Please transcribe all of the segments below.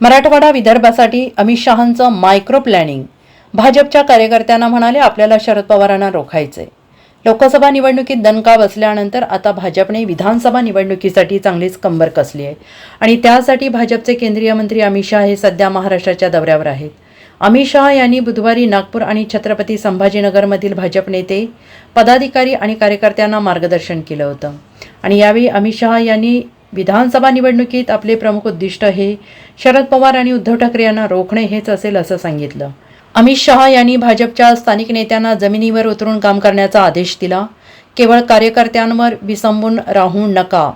मराठवाडा विदर्भासाठी अमित शहांचं micro planning भाजपच्या कार्यकर्त्यांना म्हणाले आपल्याला शरद पवारांना रोखायचंय. लोकसभा निवडणुकीत दणका बसल्यानंतर आता भाजपने विधानसभा निवडणुकीसाठी चांगलीच कंबर कसली आहे. आणि त्यासाठी भाजपचे केंद्रीय मंत्री अमित शहा हे सध्या महाराष्ट्राच्या दौऱ्यावर आहेत. अमित शहा यांनी बुधवारी नागपूर आणि छत्रपती संभाजीनगरमधील भाजप नेते पदाधिकारी आणि कार्यकर्त्यांना मार्गदर्शन केलं होतं. आणि यावेळी अमित शहा यांनी विधानसभा निवडणुकीत आपले प्रमुख उद्दिष्ट हे शरद पवार आणि उद्धव ठाकरे यांना रोखणे हेच असेल असं सांगितलं. अमित शहा यांनी भाजपच्या स्थानिक नेत्यांना जमिनीवर उतरून काम करण्याचा आदेश दिला. केवळ कार्यकर्त्यांवर विसंबून राहू नका.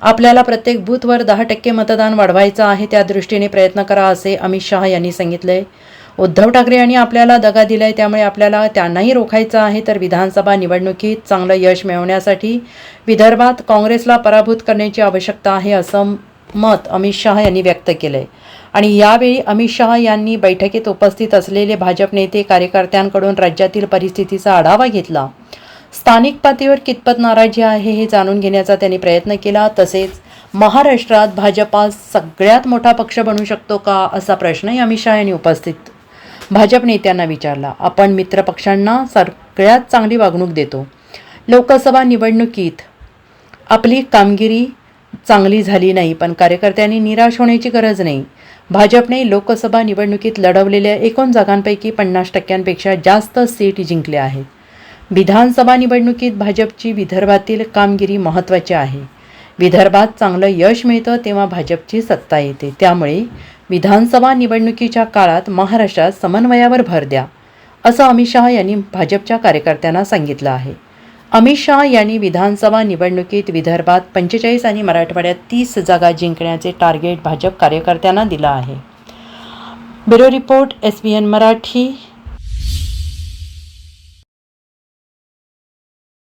आपल्याला प्रत्येक बूथवर दहा टक्के मतदान वाढवायचं आहे त्या दृष्टीने प्रयत्न करा असे अमित शहा यांनी सांगितलंय. उद्धव ठाकरे यांनी आपल्याला दगा दिलाय त्यामुळे आपल्याला त्यांनाही रोखायचं आहे. तर विधानसभा निवडणुकीत चांगलं यश मिळवण्यासाठी विदर्भात काँग्रेसला पराभूत करण्याची आवश्यकता आहे असं मत अमित शहा यांनी व्यक्त केलंय. आणि यावेळी अमित शहा यांनी बैठकीत उपस्थित असलेले भाजप नेते कार्यकर्त्यांकडून राज्यातील परिस्थितीचा आढावा घेतला. स्थानिक पातळीवर कितपत नाराजी आहे हे जाणून घेण्याचा त्यांनी प्रयत्न केला. तसेच महाराष्ट्रात भाजपा सगळ्यात मोठा पक्ष बनू शकतो का असा प्रश्नही अमित शहा यांनी उपस्थित भाजप नेत्यांना विचारला आपण मित्रपक्षांना सगळ्यात चांगली वागणूक देतो. लोकसभा निवडणुकीत आपली कामगिरी चांगली झाली नाही पण कार्यकर्त्यांनी निराश होण्याची गरज नाही. भाजपने लोकसभा निवडणुकीत लढवलेल्या एकूण जागांपैकी पन्नास टक्क्यांपेक्षा जास्त सीट जिंकल्या आहेत. विधानसभा निवडणुकीत भाजपची विदर्भातील कामगिरी महत्त्वाची आहे. विदर्भात चांगलं यश मिळतं तेव्हा भाजपची सत्ता येते. त्यामुळे विधानसभा निवडणुकीच्या काळात महाराष्ट्रात समन्वयावर भर द्या असं अमित शहा यांनी भाजपच्या कार्यकर्त्यांना सांगितलं आहे. अमित शहा यांनी विधानसभा निवडणुकीत विदर्भात पंचेचाळीस आणि मराठवाड्यात तीस जागा जिंकण्याचे टार्गेट भाजप कार्यकर्त्यांना दिलं आहे. Bureau report S B N Marathi.